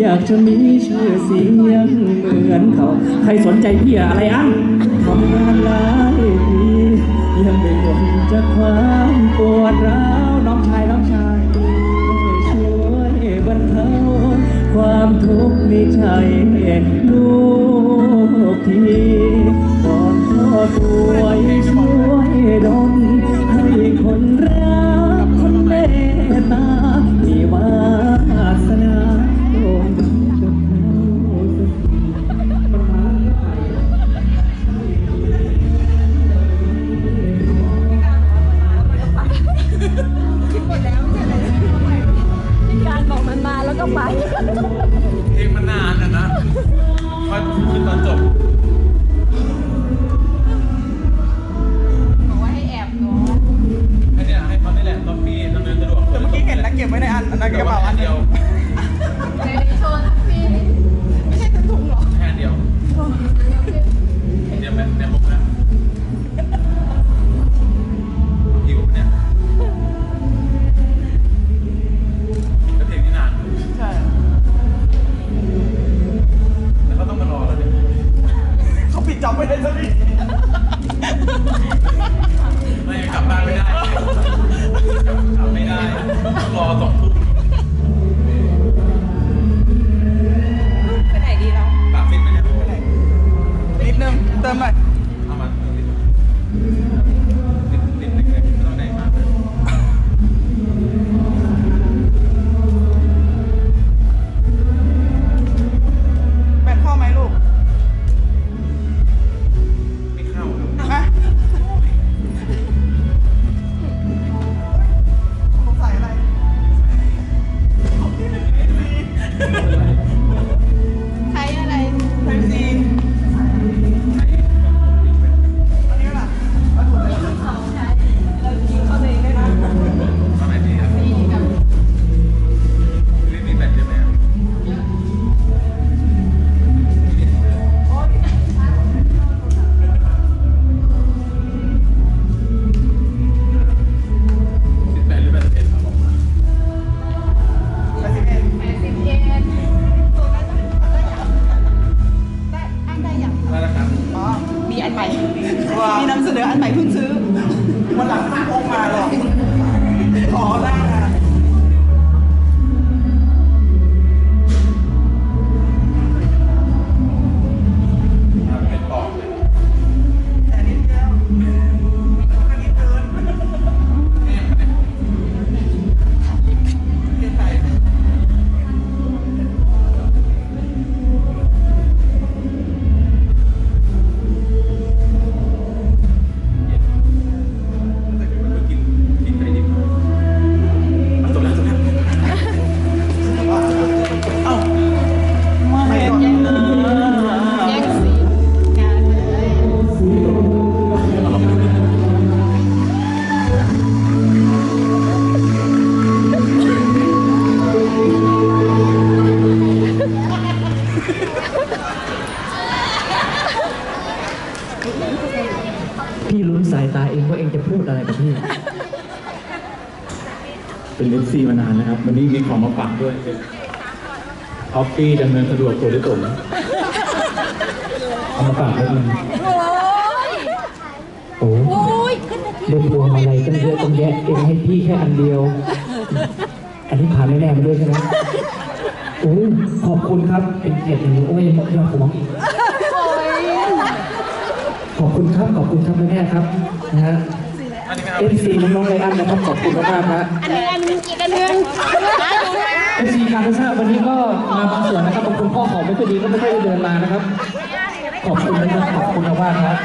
อยากจะมีชื่อเสียงเหมือนเขา ใครสนใจพี่อะไรอะทำงานหลายปียังไม่หมดจากความปวดร้าวน้องชายน้องชายช่วยบรรเทาความทุกข์ในใจลูกทีก่อนพ่อป่วยช่วยดลใกี้เห็นนะเก็บไว้ในอันในกระเป๋าอันเดียวในโชว์ทักซี่ไม่ใช่ทั้งถุงหรอแค่เดียวเดี๋ยวแม่เดี๋ยวมุกนะหิวปะเนี่ยแล้วเพลงนี้นานใช่แล้วเขาต้องมารอแล้วเนี่ยเขาปิดจ็อบไม่ได้สักที ใหม่ มีนำเสนออันใหม่เพิ่งซื้อวันหลังไม่พกมาหรอกขอได้ เป็นเอฟซีมานานนะครับ วันนี้มีของมาฝากด้วยออฟฟี่ดำเนินสะดวกตัวด้วยตรงเอามาฝากด้วยนึงโอ้ได้พวงมาลัยตั้งเยอะตั้งแยะเองให้พี่แค่อันเดียว อันนี้ผ่านแน่ๆมาด้วยใช่ไหมโอ้ขอบคุณครับ เป็นเกียรติอย่างนี้โอ้ยยอดผมอีกขอบคุณครับ ขอบคุณครับแม่ๆครับนะฮะอันนี้ไหมครั เอฟซีน้องๆไรอันนะครับขอบคุณมากๆครับอันนี้อันนี้อีกอันหนึงเอฟซีการทราบวันนี้ก็มาบางส่วนนะครับบางคนพ่อของไม่ค่อยดีก็ไม่ค่อยได้เดินมานะครับ ขอบคุณนะครับขอบคุณมากๆครับ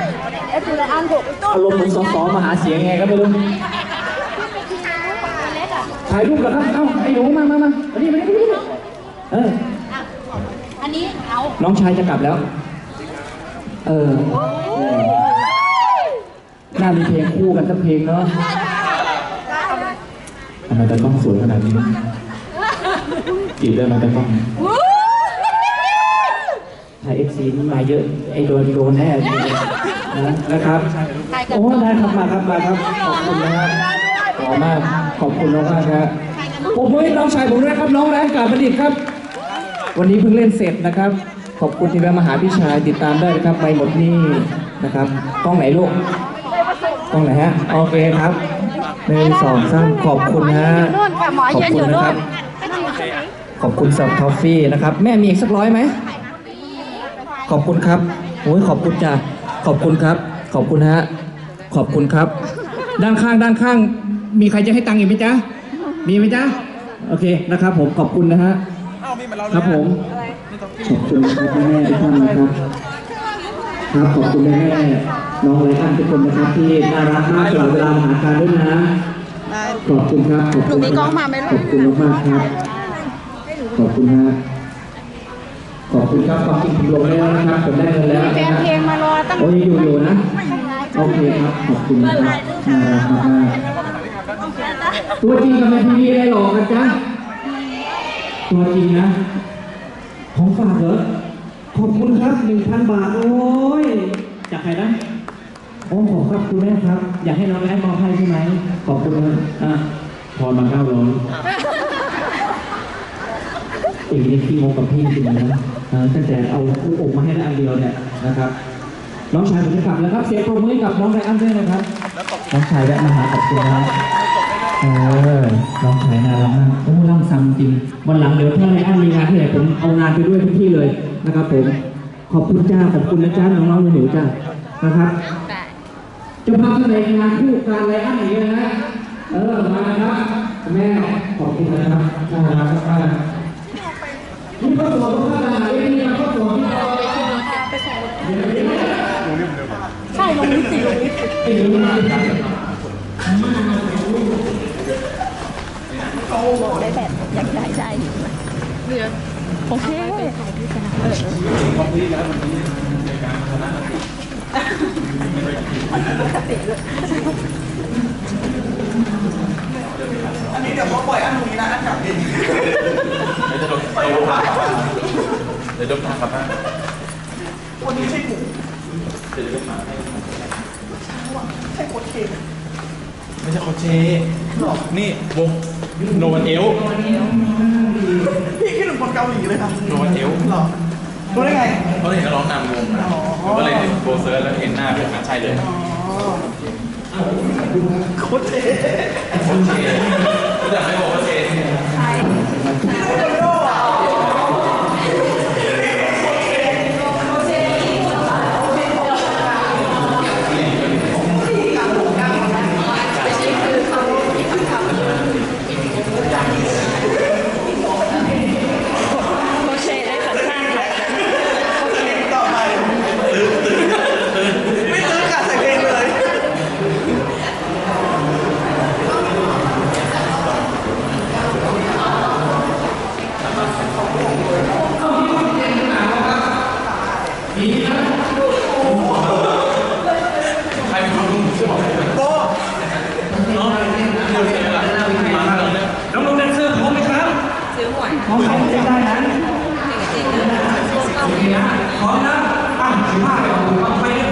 เอารมณ์เหมือนสสมาหาเสียงไงก็ไม่รู้ถ่ายรูปเหรอครับเอ้าไอ้หนูมามามามานี่มานี่มานี่เอออันนี้เอาน้องชายจะกลับแล้ว เออ น่ามีเพลงคู่กันสักเพลงเนาะทำไมตากล้องสวยขนาดนี้จีบได้ไหมตากล้องถ้ายเอฟซีนี่มาเยอะ ไอโดนโดนแน่จริงนะนะครับ โอ้ได้ครับมาครับมาครับ ขอบคุณนะครับขอบมาก ขอบคุณน้องมากครับผมให้น้องชายผมด้วยครับน้องแรงกาบบัณฑิตครับ วันนี้เพิ่งเล่นเสร็จนะครับ ขอบคุณที่แวะมาหาพี่ชายติดตามได้นะครับไปหมดนี่นะครับกล้องไหนลูก้องไหนฮะ โอเคครับหนึ่งสองสามขอบคุณนะนู่นค่ะหมอขอบยืนคุณยู่นะนู่ครันบ ขอบคุณสำหรับทอฟฟี่นะครับ แม่มีอีกสักร้อยไหม ขอบคุณครับโอ้ยขอบคุณจ้ะขอบคุณครับ ขอบคุณฮะ ขอบคุณครับ ด้านข้างด้านข้าง มีใครจะให้ตังค์อีกไหมจ๊ะ มีไหมจ๊ะ โอเคนะครับ ผมขอบคุณนะฮะ อ้าวมีเหมือนเราเลยครับผม ขอบคุณครับแม่ๆทุกท่านนะครับ ครับขอบคุณแม่ๆ น้องไรอันทุกคนนะครับที่น่ารักมากตลอดเวลามหาการด้วยนะขอบคุณครับขอบคุณหนูมีกล้องมาไหมลูกขอบคุณมากครับขอบคุณฮะขอบคุณครับความจริงผมลงแล้วนะครับผมได้เงินแล้วแฟนเพลงมารอตั้งโอ้ยอยู่อยู่นะโอเคครับขอบคุณครับน่ารักมากตัวจริงกับในทีวีได้หลอกกันจ้ะตัวจริงนะของฝากเหรอขอบคุณครับหนึ่งพันบาท โอ้ยจากใครนะ โอ้ขอบครับคุณแม่ครับ อยากให้น้องแอดมอบให้ใช่ไหมขอบคุณนะอะพรมาเก้าร้อยเอกนี่พี่งงกับพี่จริงๆนะเออตั้งแต่เอาคู่อกมาให้ได้อันเดียวเนี่ยนะครับ น้องชายผมจะกลับแล้วครับ เสียงปรบมือให้กับน้องไรอันด้วยนะครับ น้องชายแวะมาหาขอบคุณนะเออน้องชายน่ารักมากโอ้ร่ำซ้ำจริง วันหลังเดี๋ยวถ้าไรอันมีงานที่ไหนผมเอางานไปด้วยทุกที่เลยนะครับผม ขอบคุณจ้า ขอบคุณนะจ้า น้องๆหนูๆจ้านะครับเจะพาพท่านงานคู่การไรอันนี้นะ เออ มาครับ แม่ขอบคุณนะครับน่ารักมากๆนี่ก็สวนของท่านอาหารนี่นะก็สวนที่เราใช่ลงนิติลงนิติเองมาได้แบบอยากได้ได้ดีไหมโอเคอัน อันนี้เดี๋ยวเขาปล่อยอันตรงนี้นะอันกลับเองเดี๋ยวจะโดนโดนทางกลับบ้านเดี๋ยวโดนทางกลับบ้านคนนี้ใช่หมูเดี๋ยวจะมาให้ใช่โคตรเคมไม่ใช่โคเชนี่วงโนวันเอลพี่คิดถึงคนเกาหลีเลยครับโนวันเอลหรอ รู้ได้ไง เขาเห็นนักร้องนำวงนะผมก็เลยโกเซิร์ชแล้วเห็นหน้าเป็นใช่เลยโคตรเท่โคเชรู้จักไหมบอกว่าเช Obrigado.